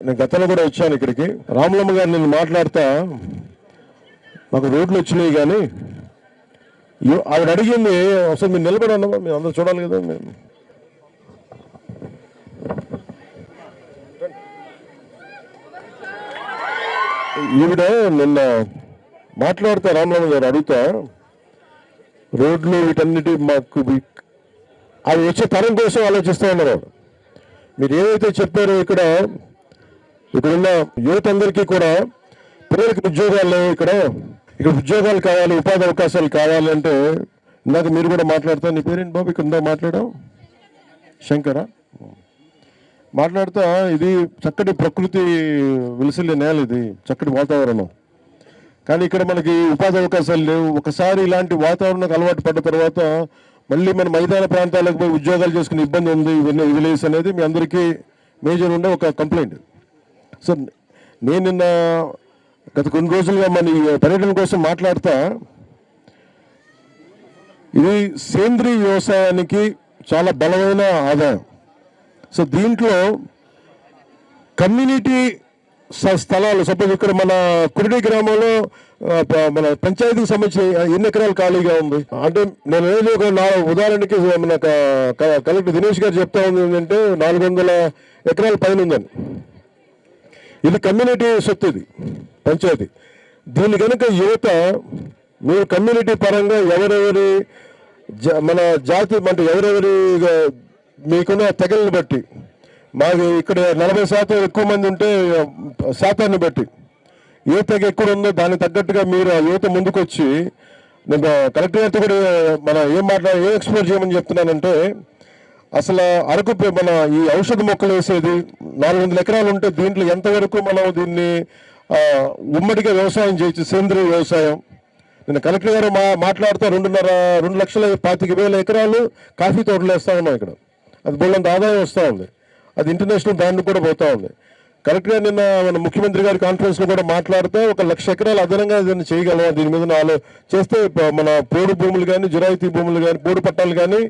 నేను గతంలో కూడా వచ్చాను ఇక్కడికి. రాములమ్మ గారు నేను మాట్లాడతా మాకు రోడ్లు వచ్చినాయి కానీ యో- ఆవిడ అడిగింది అసలు మీరు నిలబడమ్మా మీరు అందరూ చూడాలి కదా మేము. ఈవిడ నిన్న మాట్లాడతా రామలమ్మ గారు అడుగుతా రోడ్లు వీటన్నిటి మాకు అవి వచ్చే తరం కోసం ఆలోచిస్తూ ఉన్నారు. మీరు ఏదైతే చెప్పారో ఇక్కడ ఇక్కడున్న యూత్ అందరికీ కూడా పిల్లలకి ఉద్యోగాలు లేవు ఇక్కడ ఇక్కడ ఉద్యోగాలు కావాలి ఉపాధి అవకాశాలు కావాలి అంటే ఇందాక మీరు కూడా మాట్లాడతా నీ పేరేంటి బాబు? ఇక్కడ ఉందా మాట్లాడావు శంకరా? మాట్లాడుతా ఇది చక్కటి ప్రకృతి విలసిల్లే నేల ఇది చక్కటి వాతావరణం. కానీ ఇక్కడ మనకి ఉపాధి అవకాశాలు లేవు. ఒకసారి ఇలాంటి వాతావరణానికి అలవాటు పడ్డ తర్వాత మళ్ళీ మన మైదాన ప్రాంతాలకు పోయి ఉద్యోగాలు చేసుకునే ఇబ్బంది ఉంది ఇవన్నీ విలేజ్ అనేది మీ అందరికీ మేజర్ ఉండే ఒక కంప్లైంట్ సార్ నేను నిన్న గత కొన్ని రోజులుగా మన ఈ పర్యటన కోసం మాట్లాడుతా. ఇది సేంద్రీయ వ్యవసాయానికి చాలా బలమైన ఆదాయం. సో దీంట్లో కమ్యూనిటీ స- స్థలాలు సపోజ్ ఇక్కడ మన కురిడి గ్రామంలో మన పంచాయతీకి సంబంధించి ఎన్ని ఎకరాలు ఖాళీగా ఉంది? అంటే నేను ఏదో ఒక నా ఉదాహరణకి మన క- కలెక్టర్ దినేష్ గారు చెప్తా ఉంది ఏంటంటే నాలుగు వందల ఎకరాల పైన ఉందని. ఇది కమ్యూనిటీ సొత్తు ఇది పంచాయతీ. దీని కనుక యువత మీరు కమ్యూనిటీ పరంగా ఎవరెవరి మన జాతి అంటే ఎవరెవరి మీకున్న తెగలను బట్టి మాకు ఇక్కడ నలభై శాతం ఎక్కువ మంది ఉంటే శాతాన్ని బట్టి. ఏ తెగ ఎక్కువ ఉందో దానికి తగ్గట్టుగా మీరు ఆ యువత ముందుకొచ్చి నేను కలెక్టర్ గారితో కూడా మన ఏం మాట్లాడ ఏం ఎక్స్ప్లోర్ చేయమని చెప్తున్నానంటే అసలు అరకు మన ఈ ఔషధ మొక్కలు వేసేది నాలుగు వందల ఎకరాలు ఉంటే దీంట్లో ఎంతవరకు మనం దీన్ని ఉమ్మడిగా వ్యవసాయం చేయొచ్చు సేంద్రియ వ్యవసాయం? నేను కలెక్టర్ గారు మా మాట్లాడుతూ రెండున్నర రెండు లక్షల పాతిక వేల ఎకరాలు కాఫీ తోటలు వేస్తా ఉన్నాం ఇక్కడ. అది బోళ్ళంత ఆదాయం వస్తూ ఉంది. అది ఇంటర్నేషనల్ బ్రాండ్ కూడా పోతా ఉంది. కరెక్ట్గా నిన్న మన ముఖ్యమంత్రి గారి కాన్ఫరెన్స్లో కూడా మాట్లాడితే ఒక లక్ష ఎకరాలు అదనంగా దీన్ని చేయగలం దీని మీద నాలో చేస్తే మన పోడు భూములు కానీ జురాయితీ భూములు కానీ పోడు పట్టాలు కానీ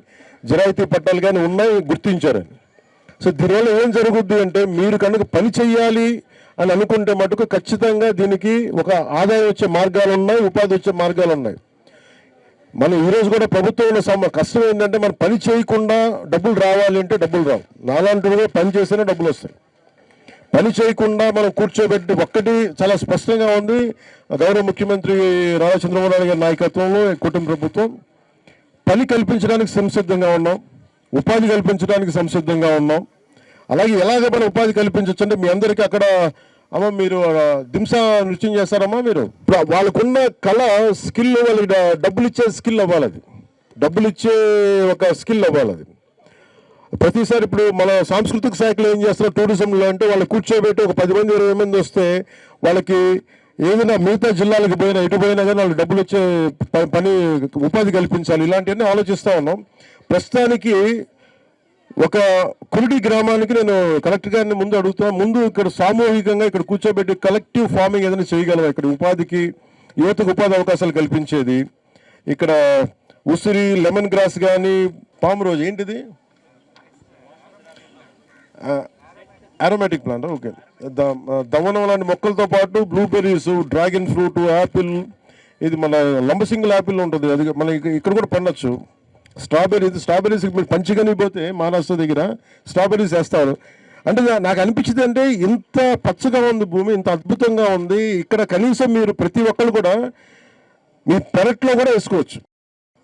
జిరాయితీ పట్టాలు కానీ ఉన్నాయి గుర్తించారని సో దీనివల్ల ఏం జరుగుద్ది అంటే మీరు కనుక పని చెయ్యాలి అని అనుకుంటే మటుకు ఖచ్చితంగా దీనికి ఒక ఆదాయం వచ్చే మార్గాలు ఉన్నాయి ఉపాధి వచ్చే మార్గాలు ఉన్నాయి. మనం ఈ రోజు కూడా ప్రభుత్వంలో సమ కష్టం ఏంటంటే మనం పని చేయకుండా డబ్బులు రావాలి అంటే డబ్బులు రావు. నాలాంటి పని చేస్తేనే డబ్బులు వస్తాయి. పని చేయకుండా మనం కూర్చోబెట్టి ఒక్కటి చాలా స్పష్టంగా ఉంది. గౌరవ ముఖ్యమంత్రి నారా నాయుడు గారి నాయకత్వంలో కుటుంబ ప్రభుత్వం పని కల్పించడానికి సంసిద్ధంగా ఉన్నాం ఉపాధి కల్పించడానికి సంసిద్ధంగా ఉన్నాం. అలాగే ఎలాగ మనం ఉపాధి కల్పించవచ్చు అంటే మీ అందరికీ అక్కడ అమ్మ మీరు దింస నృత్యం చేస్తారమ్మా మీరు? ఇప్పుడు వాళ్ళకున్న కళ స్కిల్ వాళ్ళకి డబ్బులు ఇచ్చే స్కిల్ అవ్వాలి అది డబ్బులు ఇచ్చే ఒక స్కిల్ అవ్వాలి అది ప్రతిసారి ఇప్పుడు మన సాంస్కృతిక శాఖలో ఏం చేస్తున్నారు టూరిజంలో అంటే వాళ్ళు కూర్చోబెట్టి ఒక పది మంది ఇరవై మంది వస్తే వాళ్ళకి ఏదైనా మిగతా జిల్లాలకు పోయినా ఎటు పోయినా కానీ వాళ్ళు డబ్బులు వచ్చే ప- పని ఉపాధి కల్పించాలి. ఇలాంటివన్నీ ఆలోచిస్తూ ఉన్నాం. ప్రస్తుతానికి ఒక కురుడి గ్రామానికి నేను కలెక్టర్ గారిని ముందు అడుగుతా ముందు ఇక్కడ సామూహికంగా ఇక్కడ కూర్చోబెట్టి కలెక్టివ్ ఫార్మింగ్ ఏదైనా చేయగలం ఇక్కడ ఉపాధికి యువతకు ఉపాధి అవకాశాలు కల్పించేది. ఇక్కడ ఉసిరి లెమన్ గ్రాస్ కానీ పాము రోజు ఏంటిది? అరోమాటిక్ ప్లాంట్ ఓకే దవనం లాంటి మొక్కలతో పాటు బ్లూబెర్రీస్ డ్రాగన్ ఫ్రూట్ యాపిల్ ఇది మన లంబసింగిల్ యాపిల్ ఉంటుంది. అది మన ఇక్కడ కూడా పండొచ్చు. స్ట్రాబెర్రీ ఇది స్ట్రాబెర్రీస్ మీరు పంచగని పోతే మహారాష్ట్ర దగ్గర స్ట్రాబెర్రీస్ వేస్తారు. అంటే నాకు అనిపించింది అంటే ఇంత పచ్చగా ఉంది భూమి ఇంత అద్భుతంగా ఉంది. ఇక్కడ కనీసం మీరు ప్రతి ఒక్కరు కూడా మీ పెరట్లో కూడా వేసుకోవచ్చు.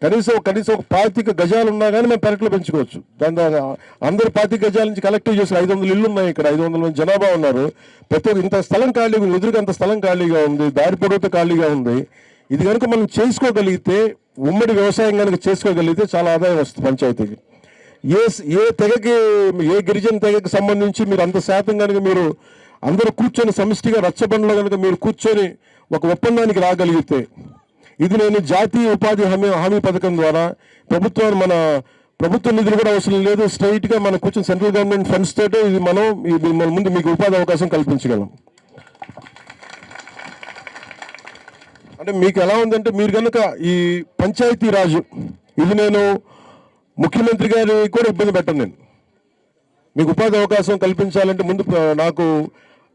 కనీసం కనీసం ఒక పాతిక గజాలు ఉన్నా కానీ మేము పెరట్లో పెంచుకోవచ్చు. దాని ద్వారా అందరు పాతిక గజాల నుంచి కలెక్టివ్ చేసిన ఐదు వందల ఇల్లు ఉన్నాయి ఇక్కడ. ఐదు వందల మంది జనాభా ఉన్నారు. ప్రతి ఒక్క ఇంత స్థలం ఖాళీగా ఉంది. ఎదురుగా అంత స్థలం ఖాళీగా ఉంది. దారి పొడవుతో ఖాళీగా ఉంది. ఇది కనుక మనం చేసుకోగలిగితే ఉమ్మడి వ్యవసాయం కనుక చేసుకోగలిగితే చాలా ఆదాయం వస్తుంది పంచాయతీకి. ఏ ఏ తెగకి ఏ గిరిజన తెగకి సంబంధించి మీరు అంత శాతం కనుక మీరు అందరూ కూర్చొని సమిష్టిగా రచ్చబండలో కనుక మీరు కూర్చొని ఒక ఒప్పందానికి రాగలిగితే ఇది నేను జాతీయ ఉపాధి హామీ హామీ పథకం ద్వారా ప్రభుత్వం మన ప్రభుత్వ నిధులు కూడా అవసరం లేదు. స్ట్రైట్గా మనం మన కూర్చొని సెంట్రల్ గవర్నమెంట్ ఫండ్స్ తోటే ఇది మనం ఇది మన ముందు మీకు ఉపాధి అవకాశం కల్పించగలం. అంటే మీకు ఎలా ఉందంటే మీరు కనుక ఈ పంచాయతీ రాజు ఇది నేను ముఖ్యమంత్రి గారి కూడా ఇబ్బంది పెట్టను నేను. మీకు ఉపాధి అవకాశం కల్పించాలంటే ముందు నాకు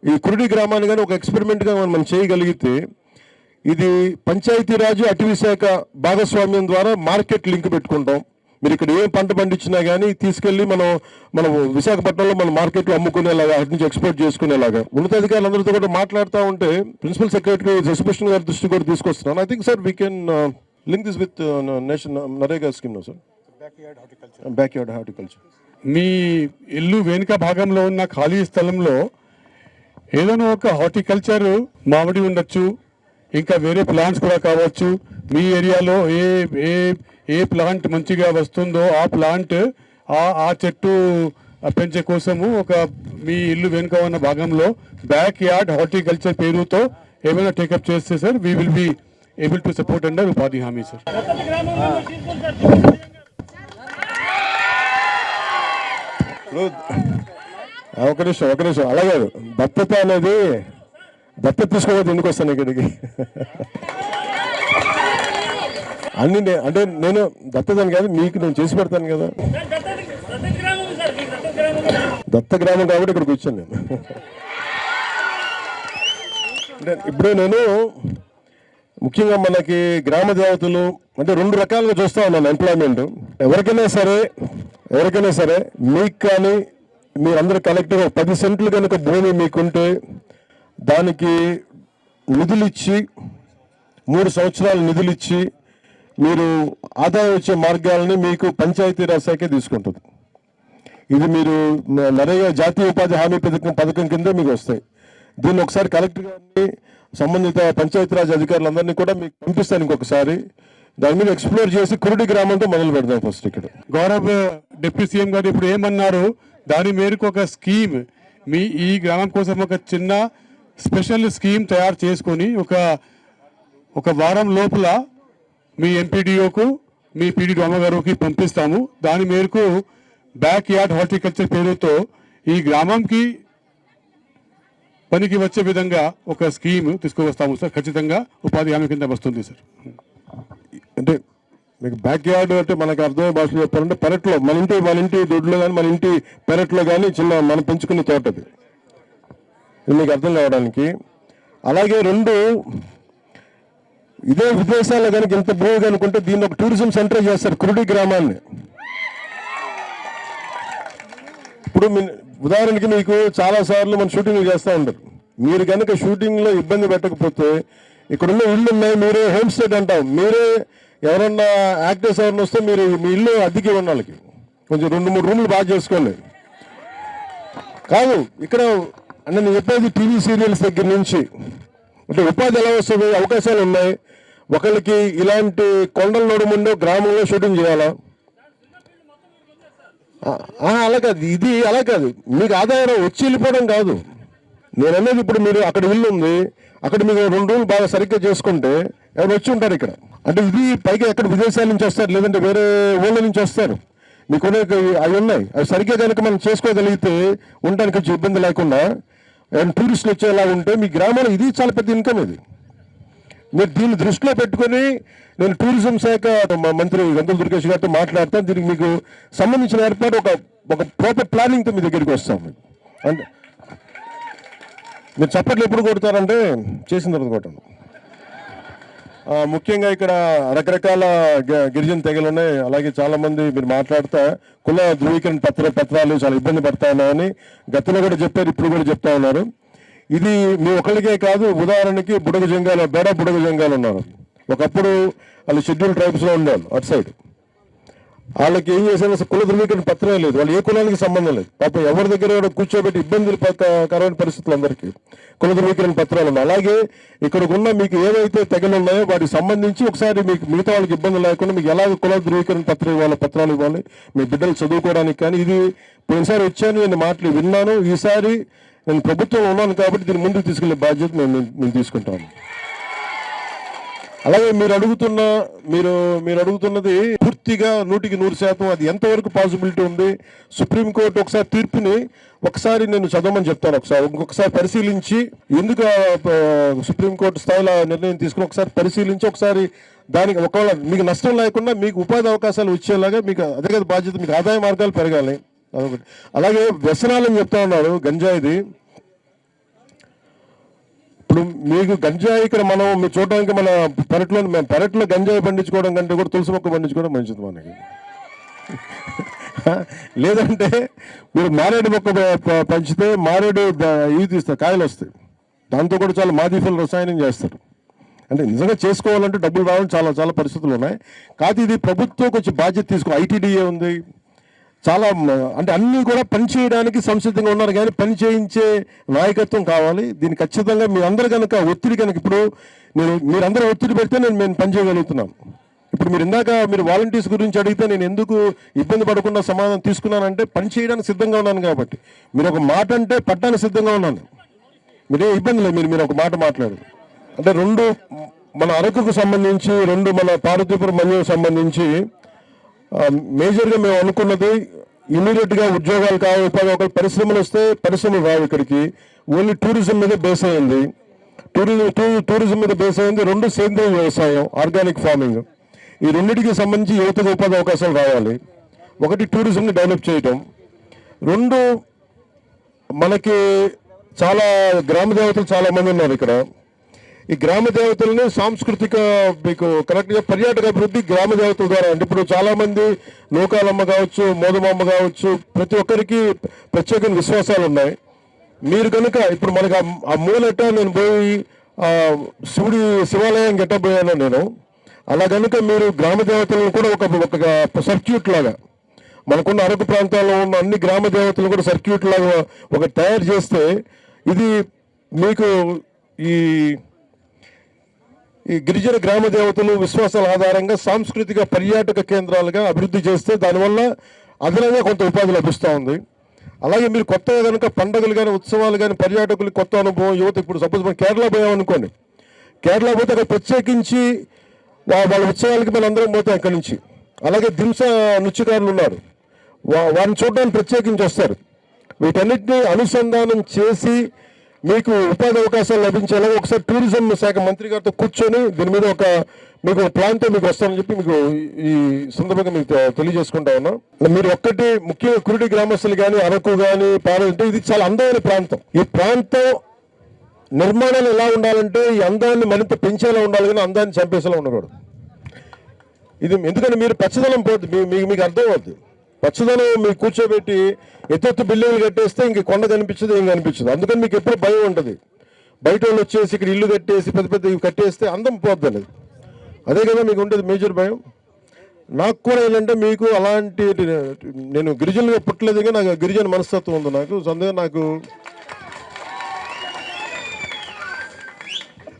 ఈ కురుడి గ్రామాన్ని కానీ ఒక ఎక్స్పెరిమెంట్గా మనం చేయగలిగితే ఇది పంచాయతీరాజు అటవీ శాఖ భాగస్వామ్యం ద్వారా మార్కెట్ లింక్ పెట్టుకుంటాం. మీరు ఇక్కడ ఏం పంట పండించినా కానీ తీసుకెళ్ళి మనం మనం విశాఖపట్నంలో మన మార్కెట్లో అమ్ముకునేలాగా అటు నుంచి ఎక్స్పోర్ట్ చేసుకునేలాగా. ఉన్నతాధికారులందరితో కూడా మాట్లాడుతూ ఉంటే ప్రిన్సిపల్ సెక్రటరీ శశిభూషణ్ గారి దృష్టి కూడా తీసుకొస్తున్నాను. I think sir we can link this with nation NREGA scheme sir backyard horticulture మీ ఇల్లు వెనుక భాగంలో ఉన్న ఖాళీ స్థలంలో ఏదైనా ఒక హార్టికల్చర్ మామిడి ఉండొచ్చు ఇంకా వేరే ప్లాంట్స్ కూడా కావచ్చు. మీ ఏరియాలో ఏ ఏ ఏ ప్లాంట్ మంచిగా వస్తుందో ఆ ప్లాంట్ ఆ ఆ చెట్టు పెంచే కోసము ఒక మీ ఇల్లు వెనుక ఉన్న భాగంలో బ్యాక్ యార్డ్ హార్టికల్చర్ పేరుతో ఏమైనా టేకప్ చేస్తే sir we will be able to support under ఉపాధి హామీ సార్ ఒక నిమిషం ఒక నిమిషం. అలాగే భద్రత అనేది దత్త తీసుకోవద్దు ఎందుకు వస్తాను ఇక్కడికి? అన్ని అంటే నేను దత్తతని కాదు మీకు నేను చేసి పెడతాను కదా. దత్త గ్రామం కాబట్టి ఇక్కడికి వచ్చాను నేను. అంటే ఇప్పుడు నేను ముఖ్యంగా మనకి గ్రామ దేవతలు అంటే రెండు రకాలుగా చూస్తా ఉన్నాను ఎంప్లాయ్మెంట్ ఎవరికైనా సరే ఎవరికైనా సరే మీకు కానీ మీరందరూ కలెక్ట్గా పది సెంట్లు కనుక భూమి మీకుంటే దానికి నిధులు ఇచ్చి మూడు సంవత్సరాలు నిధులిచ్చి మీరు ఆదాయం వచ్చే మార్గాలని మీకు పంచాయతీరాజ్ శాఖే తీసుకుంటుంది. ఇది మీరు నరేగా జాతీయ ఉపాధి హామీ పథకం పథకం కింద మీకు వస్తాయి. దీన్ని ఒకసారి కలెక్టర్ గారిని సంబంధిత పంచాయతీరాజ్ అధికారులందరినీ కూడా మీకు పంపిస్తాను ఇంకొకసారి. దాని మీద ఎక్స్ప్లోర్ చేసి కురుడి గ్రామంతో మొదలు పెడదాం ఫస్ట్ ఇక్కడ. గౌరవ్ డిప్యూటీ సీఎం గారు ఇప్పుడు ఏమన్నారు? దాని మేరకు ఒక స్కీమ్ మీ ఈ గ్రామం కోసం ఒక చిన్న స్పెషల్ స్కీమ్ తయారు చేసుకొని ఒక ఒక వారం లోపల మీ ఎంపీడీఓకు మీ పీడీ అమ్మగారికి పంపిస్తాము. దాని మేరకు బ్యాక్ యార్డ్ హార్టికల్చర్ పేరుతో ఈ గ్రామంకి పనికి వచ్చే విధంగా ఒక స్కీమ్ తీసుకువస్తాము సార్. ఖచ్చితంగా ఉపాధి హామీ కింద వస్తుంది సార్. అంటే మీకు బ్యాక్ యార్డ్ అంటే మనకు అర్థమయ్యే భాషలో చెప్పాలంటే పెరట్లో మన ఇంటి మన ఇంటి దొడ్లో కానీ మన ఇంటి పెరట్లో కానీ చిన్న మనం పెంచుకునే తోటది మీకు అర్థం కావడానికి. అలాగే రెండు ఇదే విదేశాల్లో కనుక ఇంత భూమి కనుకుంటే దీన్ని ఒక టూరిజం సెంటర్ చేస్తారు కురుడి గ్రామాన్ని. ఇప్పుడు మీ- ఉదాహరణకి మీకు చాలా సార్లు మన షూటింగ్లు చేస్తూ ఉంటారు. మీరు కనుక షూటింగ్లో ఇబ్బంది పెట్టకపోతే ఇక్కడున్న ఇల్లు ఉన్నాయి మీరే హోమ్ స్టేట్ అంటాం మీరే ఎవరన్నా యాక్టర్స్ ఎవరన్నా వస్తే మీరు మీ ఇల్లు అద్దెకి ఇవ్వండి వాళ్ళకి. కొంచెం రెండు మూడు రూమ్లు బాగా చేసుకోండి. కాదు ఇక్కడ అంటే నేను చెప్పేది టీవీ సీరియల్స్ దగ్గర నుంచి. అంటే ఉపాధి ఎలా వస్తుంది అవకాశాలు ఉన్నాయి. ఒకరికి ఇలాంటి కొండల నడుముండో గ్రామంలో షూటింగ్ చేయాలా? అలా కాదు. ఇది అలా కాదు. మీకు ఆదాయం వచ్చి వెళ్ళిపోవడం కాదు. నేను అనేది ఇప్పుడు మీరు అక్కడ ఇల్లు ఉంది. అక్కడ మీరు రెండు రోజులు బాగా సరిగ్గా చేసుకుంటే ఎవరు వచ్చి ఉంటారు ఇక్కడ. అంటే ఇది పైగా ఎక్కడ విదేశాల నుంచి వస్తారు లేదంటే వేరే ఊళ్ళ నుంచి వస్తారు. మీకు అవి ఉన్నాయి. అవి సరిగ్గా కనుక మనం చేసుకోగలిగితే ఉండడానికి ఇబ్బంది లేకుండా అండ్ టూరిస్టులు వచ్చేలా ఉంటే మీ గ్రామంలో ఇది చాలా పెద్ద ఇన్కమ్ ఇది. మీరు దీన్ని దృష్టిలో పెట్టుకొని నేను టూరిజం శాఖ మంత్రి గంటల దుర్గేష్ గారితో మాట్లాడతాను. దీనికి మీకు సంబంధించిన ఏర్పాటు ఒక ఒక ప్రాపర్ ప్లానింగ్తో మీ దగ్గరికి వస్తాం. అంటే మీరు చప్పట్లు ఎప్పుడు కొడతారంటే చేసిన తర్వాత కొట్టండి. ముఖ్యంగా ఇక్కడ రకరకాల గిరిజన తెగలు ఉన్నాయి. అలాగే చాలా మంది మీరు మాట్లాడుతా కుల ధృవీకరణ పత్ర పత్రాలు చాలా ఇబ్బంది పడతా ఉన్నాయని గతంలో కూడా చెప్పారు ఇప్పుడు కూడా చెప్తా ఉన్నారు. ఇది మీ ఒకరికే కాదు ఉదాహరణకి బుడగ జంగాలు బేడ బుడగ జంగాలు ఉన్నారు. ఒకప్పుడు వాళ్ళు షెడ్యూల్ ట్రైబ్స్లో ఉండేవాళ్ళు అటు సైడ్. వాళ్ళకి ఏం చేశారు అసలు కుల ధృవీకరణ పత్రమే లేదు. వాళ్ళు ఏ కులానికి సంబంధం లేదు. పాపం ఎవరి దగ్గర కూడా కూర్చోబెట్టి ఇబ్బందులు పక్క- కరమైన పరిస్థితులు అందరికీ కుల ధృవీకరణ పత్రాలు ఉన్నాయి. అలాగే ఇక్కడ ఉన్న మీకు ఏవైతే తెగలు ఉన్నాయో వాటికి సంబంధించి ఒకసారి మీకు మిగతా వాళ్ళకి ఇబ్బంది లేకుండా మీకు ఎలాగ కుల ధృవీకరణ పత్రం ఇవ్వాలి పత్రాలు ఇవ్వాలి. మీ బిడ్డలు చదువుకోవడానికి కానీ ఇది పోయినసారి వచ్చాను నేను మాటలు విన్నాను. ఈసారి నేను ప్రభుత్వం ఉన్నాను కాబట్టి దీన్ని ముందుకు తీసుకెళ్ళే బాధ్యత మేము మేము తీసుకుంటాము. అలాగే మీరు అడుగుతున్న మీరు మీరు అడుగుతున్నది పూర్తిగా నూటికి నూరు శాతం అది ఎంతవరకు పాసిబిలిటీ ఉంది? సుప్రీంకోర్టు ఒకసారి తీర్పుని ఒకసారి నేను చదవమని చెప్తాను ఒకసారి. ఇంకొకసారి పరిశీలించి ఎందుకు సుప్రీంకోర్టు స్థాయిలో నిర్ణయం తీసుకుని ఒకసారి పరిశీలించి ఒకసారి దానికి ఒకవేళ మీకు నష్టం లేకుండా మీకు ఉపాధి అవకాశాలు వచ్చేలాగా మీకు అదే కదా బాధ్యత మీకు ఆదాయ మార్గాలు పెరగాలి. అదొకటి. అలాగే వ్యసనాలని చెప్తా ఉన్నారు గంజాయిది. ఇప్పుడు మీకు గంజాయి ఇక్కడ మనం మీరు చూడడానికి మన పెరట్లో మేము పెరట్లో గంజాయి పండించుకోవడం కంటే కూడా తులసి మొక్క పండించుకోవడం మంచిది మనకి. లేదంటే మీరు మారేడు మొక్క పంచితే మారేడు ఇవి తీస్తారు కాయలు వస్తాయి. దాంతో కూడా చాలా మాదీఫుల్ రసాయనం చేస్తారు. అంటే నిజంగా చేసుకోవాలంటే డబ్బులు రావడం చాలా చాలా పరిస్థితులు ఉన్నాయి. కాదు ఇది ప్రభుత్వం కొంచెం బాధ్యత తీసుకో ఐటీడీఏ ఉంది. చాలా అంటే అన్నీ కూడా పని చేయడానికి సంసిద్ధంగా ఉన్నారు. కానీ పని చేయించే నాయకత్వం కావాలి. దీన్ని ఖచ్చితంగా మీ అందరు కనుక ఒత్తిడి కనుక ఇప్పుడు నేను మీరందరూ ఒత్తిడి పెడితే నేను మేము పని చేయగలుగుతున్నాను ఇప్పుడు మీరు ఇందాక మీరు వాలంటీర్స్ గురించి అడిగితే నేను ఎందుకు ఇబ్బంది పడకుండా సమాధానం తీసుకున్నానంటే పని చేయడానికి సిద్ధంగా ఉన్నాను కాబట్టి. మీరు ఒక మాట అంటే పట్టడానికి సిద్ధంగా ఉన్నాను. మీరే ఇబ్బంది లేదు. మీరు మీరు ఒక మాట మాట్లాడు అంటే రెండు మన అరకుకు సంబంధించి రెండు మన పార్వతీపురం మన్యం సంబంధించి మేజర్గా మేము అనుకున్నది ఇమీడియట్గా ఉద్యోగాలు కావాలి ఉపాధి ఒక పరిశ్రమలు వస్తే పరిశ్రమలు రావు ఇక్కడికి. ఓన్లీ టూరిజం మీద బేస్ అయింది. టూరిజం టూ- టూరిజం మీద బేస్ అయింది. రెండు సేంద్రీయ వ్యవసాయం ఆర్గానిక్ ఫార్మింగ్ ఈ రెండింటికి సంబంధించి యువతకు ఉపాధి అవకాశాలు రావాలి. ఒకటి టూరిజంని డెవలప్ చేయటం. రెండు మనకి చాలా గ్రామ దేవతలు చాలామంది ఉన్నారు ఇక్కడ. ఈ గ్రామ దేవతల్ని సాంస్కృతిక మీకు కరెక్ట్గా పర్యాటక అభివృద్ధి గ్రామ దేవతల ద్వారా అంటే ఇప్పుడు చాలామంది లోకాలమ్మ నూకాలమ్మ కావచ్చు మోదమమ్మ కావచ్చు ప్రతి ఒక్కరికి ప్రత్యేక విశ్వాసాలు ఉన్నాయి. మీరు కనుక ఇప్పుడు మనకి ఆ- మూలట నేను పోయి శివుడి శివాలయం గెట్టబోయాను నేను. అలా కనుక మీరు గ్రామ దేవతలను కూడా ఒక ఒక సర్క్యూట్ లాగా మనకున్న అరకు ప్రాంతాల్లో ఉన్న అన్ని గ్రామ దేవతలు కూడా సర్క్యూట్ లాగా ఒక తయారు చేస్తే ఇది మీకు ఈ ఈ గిరిజన గ్రామ దేవతలు విశ్వాసాల ఆధారంగా సాంస్కృతిక పర్యాటక కేంద్రాలుగా అభివృద్ధి చేస్తే దానివల్ల అదనంగా కొంత ఉపాధి లభిస్తూ ఉంది. అలాగే మీరు కొత్తగా కనుక పండుగలు కానీ ఉత్సవాలు కానీ పర్యాటకులు కొత్త అనుభవం యువత ఇప్పుడు సపోజ్ మనం కేరళ పోయామనుకోండి కేరళ పోతే అక్కడ ప్రత్యేకించి వాళ్ళ ఉత్సవాలకి మనం అందరం పోతాం అక్కడి నుంచి. అలాగే దింస నృత్యకారులు ఉన్నారు. వా- వారిని చూడడానికి ప్రత్యేకించి వస్తారు. వీటన్నిటిని అనుసంధానం చేసి మీకు ఉపాధి అవకాశాలు లభించేలా ఒకసారి టూరిజం శాఖ మంత్రి గారితో కూర్చొని దీని మీద ఒక మీకు ప్లాన్తో మీకు వస్తామని చెప్పి మీకు ఈ సందర్భంగా మీకు తెలియజేసుకుంటా ఉన్నా. మీరు ఒక్కటి ముఖ్యంగా కురుడి గ్రామస్తులు కానీ అరకు కానీ పాలంటే ఇది చాలా అందమైన ప్రాంతం. ఈ ప్రాంతం నిర్మాణాలు ఎలా ఉండాలంటే ఈ అందాన్ని మరింత పెంచేలా ఉండాలి కానీ అందాన్ని చంపేసేలా ఉండకూడదు. ఇది ఎందుకంటే మీరు పచ్చదనం పోద్ది మీ- మీకు అర్థం అవుద్ది. పచ్చదనం మీకు కూర్చోబెట్టి ఎత్తెత్తు బిల్డింగ్లు కట్టేస్తే ఇంక కొండ కనిపించదు ఏం కనిపించదు. అందుకని మీకు ఎప్పుడు భయం ఉంటుంది. బయట వాళ్ళు వచ్చేసి ఇక్కడ ఇల్లు కట్టేసి పెద్ద పెద్ద ఇవి కట్టేస్తే అందం పోద్ది అనేది. అదే కదా మీకు ఉండేది మేజర్ భయం. నాకు కూడా ఏంటంటే మీకు అలాంటి నేను గిరిజనులుగా పుట్టలేదు కానీ నాకు గిరిజన మనస్తత్వం ఉంది నాకు. సో నాకు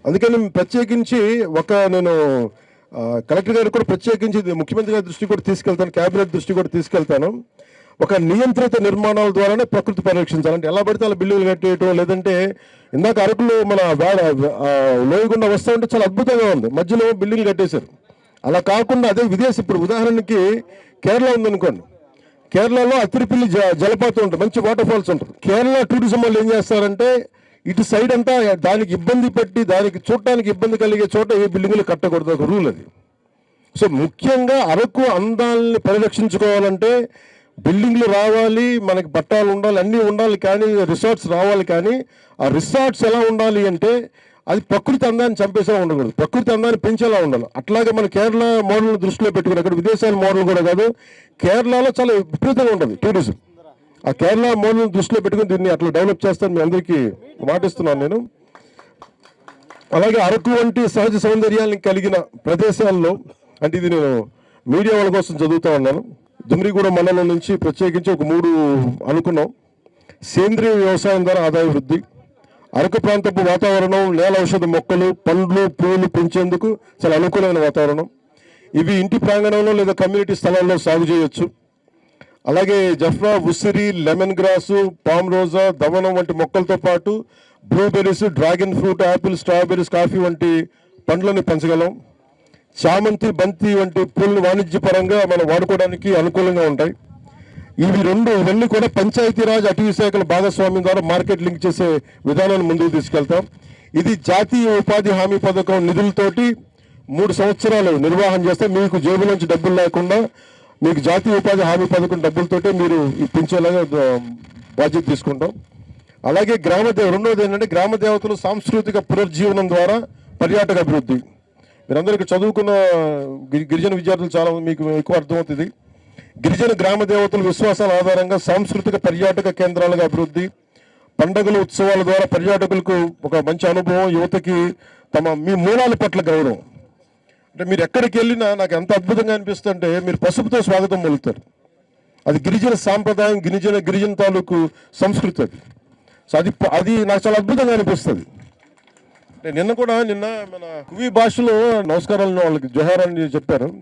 అందుకని ప్రత్యేకించి ఒక నేను కలెక్టర్ గారు కూడా ప్రత్యేకించి ఇది ముఖ్యమంత్రి గారి దృష్టి కూడా తీసుకెళ్తాను కేబినెట్ దృష్టి కూడా తీసుకెళ్తాను. ఒక నియంత్రిత నిర్మాణాల ద్వారానే ప్రకృతి పరిరక్షించాలంటే ఎలా పడితే అలా బిల్లులు కట్టేయటం లేదంటే ఇందాక అరకులో మన వేడ ఆ, వస్తూ ఉంటే చాలా అద్భుతంగా ఉంది. మధ్యలో బిల్డింగ్లు కట్టేశారు. అలా కాకుండా అదే విదేశీ ఇప్పుడు ఉదాహరణకి కేరళ ఉందనుకోండి. కేరళలో అతిరిపిల్లి జ జలపాతం ఉంటుంది మంచి వాటర్ ఫాల్స్ ఉంటుంది. కేరళ టూరిజం వాళ్ళు ఏం చేస్తారంటే ఇటు సైడ్ అంతా దానికి ఇబ్బంది పెట్టి దానికి చూడటానికి ఇబ్బంది కలిగే చోట ఏ బిల్డింగులు కట్టకూడదు ఒక రూల్ అది. సో ముఖ్యంగా అరకు అందాలని పరిరక్షించుకోవాలంటే బిల్డింగ్లు రావాలి మనకి పట్టాలు ఉండాలి అన్నీ ఉండాలి కానీ రిసార్ట్స్ రావాలి కానీ ఆ రిసార్ట్స్ ఎలా ఉండాలి అంటే అది ప్రకృతి అందాన్ని చంపేసేలా ఉండకూడదు. ప్రకృతి అందాన్ని పెంచేలా ఉండాలి. అట్లాగే మన కేరళ మోడల్ దృష్టిలో పెట్టుకుని అక్కడ విదేశాల మోడల్ కూడా కాదు కేరళలో చాలా విపరీతంగా ఉంటుంది టూరిజం. ఆ కేరళ మోడల్ దృష్టిలో పెట్టుకుని దీన్ని అట్లా డెవలప్ చేస్తాను మీ అందరికీ మాటిస్తున్నాను నేను. అలాగే అరకు వంటి సహజ సౌందర్యాన్ని కలిగిన ప్రదేశాల్లో అంటే ఇది నేను మీడియా వాళ్ళ కోసం చదువుతా ఉన్నాను. దుమ్రిగూడ మండలం నుంచి ప్రత్యేకించి ఒక మూడు అనుకున్నాం. సేంద్రియ వ్యవసాయం ద్వారా ఆదాయ వృద్ధి. అరకు ప్రాంతపు వాతావరణం నేల ఔషధ మొక్కలు పండ్లు పూలు పెంచేందుకు చాలా అనుకూలమైన వాతావరణం. ఇవి ఇంటి ప్రాంగణంలో లేదా కమ్యూనిటీ స్థలాల్లో సాగు చేయొచ్చు. అలాగే జఫ్రా ఉసిరి లెమన్ గ్రాసు పామ్ రోజా దవనం వంటి మొక్కలతో పాటు blueberries dragon fruit apple strawberries coffee వంటి పండ్లను పెంచగలం. చామంతి బంతి వంటి పూలను వాణిజ్యపరంగా మనం వాడుకోవడానికి అనుకూలంగా ఉంటాయి. ఇవి రెండు ఇవన్నీ కూడా పంచాయతీరాజ్ అటవీ శాఖల భాగస్వామ్యం ద్వారా మార్కెట్ లింక్ చేసే విధానాన్ని ముందుకు తీసుకెళ్తాం. ఇది జాతీయ ఉపాధి హామీ పథకం నిధులతోటి మూడు సంవత్సరాలు నిర్వహణ చేస్తే మీకు జేబులోంచి డబ్బులు లేకుండా మీకు జాతీయ ఉపాధి హామీ పథకం డబ్బులతోటే మీరు ఇప్పించేలాగా బాధ్యత తీసుకుంటాం. అలాగే గ్రామ రెండవది ఏంటంటే గ్రామ దేవతలు సాంస్కృతిక పునర్జీవనం ద్వారా పర్యాటక అభివృద్ధి. మీరందరికీ చదువుకున్న గిరి- గిరిజన విద్యార్థులు చాలా మీకు ఎక్కువ అర్థమవుతుంది. గిరిజన గ్రామ దేవతల విశ్వాసాల ఆధారంగా సాంస్కృతిక పర్యాటక కేంద్రాలుగా అభివృద్ధి. పండుగల ఉత్సవాల ద్వారా పర్యాటకులకు ఒక మంచి అనుభవం యువతకి తమ మీ మూలాల పట్ల గౌరవం. అంటే మీరు ఎక్కడికి వెళ్ళినా నాకు ఎంత అద్భుతంగా అనిపిస్తుంటే మీరు పసుపుతో స్వాగతం పలుకుతారు. అది గిరిజన సాంప్రదాయం గిరిజన గిరిజన తాలూకు సంస్కృతి అది. సో అది అది నాకు చాలా అద్భుతంగా అనిపిస్తుంది. అంటే నిన్న కూడా నిన్న మన కువి భాషలో నమస్కారాలను వాళ్ళకి జోహార్ అని చెప్పారు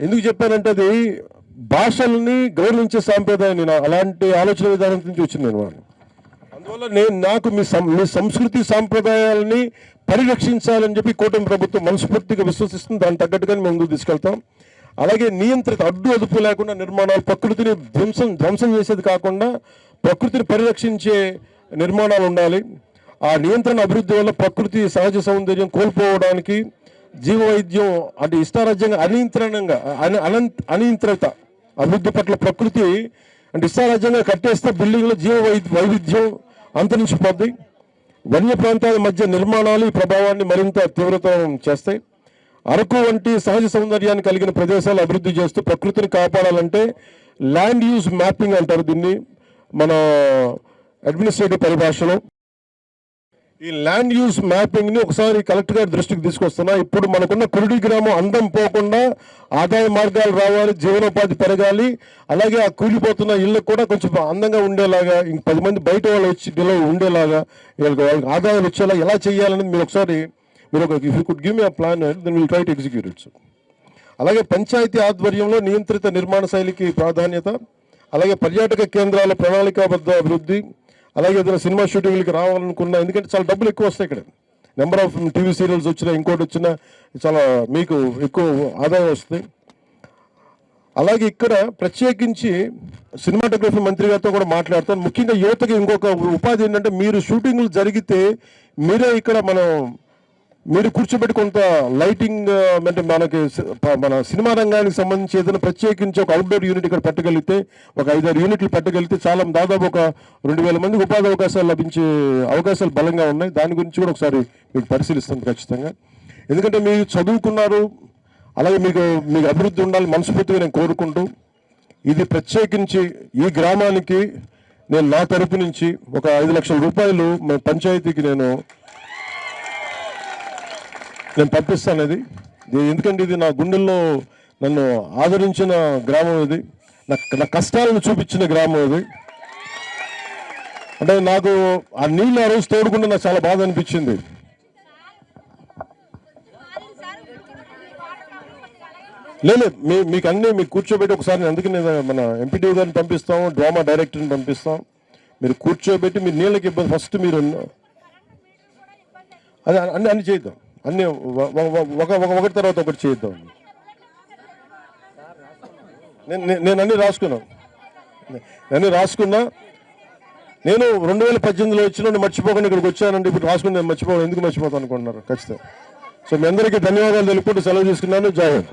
ఎందుకు చెప్పానంటే అది భాషల్ని గౌరవించే సాంప్రదాయం నేను అలాంటి ఆలోచన విధానం నుంచి వచ్చింది నేను. వాళ్ళు అందువల్ల నేను నాకు మీ సం మీ సంస్కృతి సాంప్రదాయాలని పరిరక్షించాలని చెప్పి కూటమి ప్రభుత్వం మనస్ఫూర్తిగా విశ్వసిస్తుంది. దాని తగ్గట్టుగానే మేము ముందుకు తీసుకెళ్తాం. అలాగే నియంత్రిత అడ్డు అదుపు లేకుండా నిర్మాణాలు ప్రకృతిని ధ్వంసం ధ్వంసం చేసేది కాకుండా ప్రకృతిని పరిరక్షించే నిర్మాణాలు ఉండాలి. ఆ నియంత్రణ అభివృద్ధి వల్ల ప్రకృతి సహజ సౌందర్యం కోల్పోవడానికి జీవవైద్యం అంటే ఇష్టారాజ్యంగా అనియంత్రణంగా అనంత అనియంత్రిత అభివృద్ధి పట్ల ప్రకృతి అంటే ఇష్టారాజ్యంగా కట్టేస్తే బిల్డింగ్లో జీవ వైవిధ్యం అంతరించిపోద్ది. వన్య ప్రాంతాల మధ్య నిర్మాణాలు ఈ ప్రభావాన్ని మరింత తీవ్రతరం చేస్తాయి. అరకు వంటి సహజ సౌందర్యాన్ని కలిగిన ప్రదేశాలు అభివృద్ధి చేస్తూ ప్రకృతిని కాపాడాలంటే ల్యాండ్ యూజ్ మ్యాపింగ్ అంటారు దీన్ని మన అడ్మినిస్ట్రేటివ్ పరిభాషలో. ఈ ల్యాండ్ యూజ్ మ్యాపింగ్ని ఒకసారి కలెక్టర్ గారి దృష్టికి తీసుకొస్తున్నా. ఇప్పుడు మనకున్న కురుడి గ్రామం అందం పోకుండా ఆదాయ మార్గాలు రావాలి జీవనోపాధి పెరగాలి. అలాగే ఆ కూలిపోతున్న ఇళ్ళకు కూడా కొంచెం అందంగా ఉండేలాగా ఇంక పది మంది బయట వాళ్ళు వచ్చి ఇందులో ఉండేలాగా వీళ్ళకి వాళ్ళకి ఆదాయం వచ్చేలా ఎలా చేయాలనేది మీరు ఒకసారి మీరు ఒక if you could give me ఆ plan then will try to execute its అలాగే పంచాయతీ ఆధ్వర్యంలో నియంత్రిత నిర్మాణ శైలికి ప్రాధాన్యత అలాగే పర్యాటక కేంద్రాల ప్రణాళికాబద్ధ అభివృద్ధి అలాగే ఏదైనా సినిమా షూటింగ్లకి రావాలనుకున్నా ఎందుకంటే చాలా డబ్బులు ఎక్కువ వస్తాయి ఇక్కడ. నెంబర్ ఆఫ్ టీవీ సీరియల్స్ వచ్చినా ఇంకోటి వచ్చినా చాలా మీకు ఎక్కువ ఆదాయం వస్తుంది. అలాగే ఇక్కడ ప్రత్యేకించి సినిమాటోగ్రఫీ మంత్రి గారితో కూడా మాట్లాడతాను. ముఖ్యంగా యువతకి ఇంకొక ఉపాధి ఏంటంటే మీరు షూటింగ్లు జరిగితే మీరే ఇక్కడ మనం మీరు కూర్చోబెట్టి కొంత లైటింగ్ అంటే మనకి మన సినిమా రంగానికి సంబంధించి ఏదైనా ప్రత్యేకించి ఒక అవుట్డోర్ యూనిట్ ఇక్కడ పెట్టగలిగితే ఒక ఐదారు యూనిట్లు పెట్టగలిగితే చాలా దాదాపు ఒక రెండు వేల మందికి ఉపాధి అవకాశాలు లభించే అవకాశాలు బలంగా ఉన్నాయి. దాని గురించి కూడా ఒకసారి మీకు పరిశీలిస్తాం ఖచ్చితంగా. ఎందుకంటే మీరు చదువుకున్నారు అలాగే మీకు మీకు అభివృద్ధి ఉండాలి మనస్ఫూర్తిగా నేను కోరుకుంటూ ఇది ప్రత్యేకించి ఈ గ్రామానికి నేను నా తరపు నుంచి ఒక ఐదు లక్షల రూపాయలు మా పంచాయతీకి నేను నేను పంపిస్తాను ఇది. ఎందుకంటే ఇది నా గుండెల్లో నన్ను ఆదరించిన గ్రామం ఇది. నా నా కష్టాలను చూపించిన గ్రామం ఇది. అంటే నాకు ఆ నీళ్ళు ఆ రోజు తోడుకుంటే నాకు చాలా బాధ అనిపించింది. లేదు మీ మీకు అన్ని మీకు కూర్చోబెట్టి ఒకసారి అందుకే నేను మన ఎంపీటీ గారిని పంపిస్తాం డ్రామా డైరెక్టర్ని పంపిస్తాం. మీరు కూర్చోబెట్టి మీరు నీళ్ళకి ఇబ్బంది ఫస్ట్ మీరు అదే అన్ని అన్ని చేద్దాం. అన్ని ఒక ఒకటి తర్వాత ఒకటి చేద్దాం. నేను నేను- అన్ని రాసుకున్నాను నేను అన్ని రాసుకున్నా. నేను రెండు వేల పద్దెనిమిదిలో వచ్చిన మర్చిపోకుండా ఇక్కడికి వచ్చానండి ఇప్పుడు రాసుకుని నేను మర్చిపో ఎందుకు మర్చిపోతాను అనుకుంటున్నారు? ఖచ్చితంగా. సో మీ అందరికీ ధన్యవాదాలు తెలుపుకుంటూ సెలవు తీసుకున్నాను. జై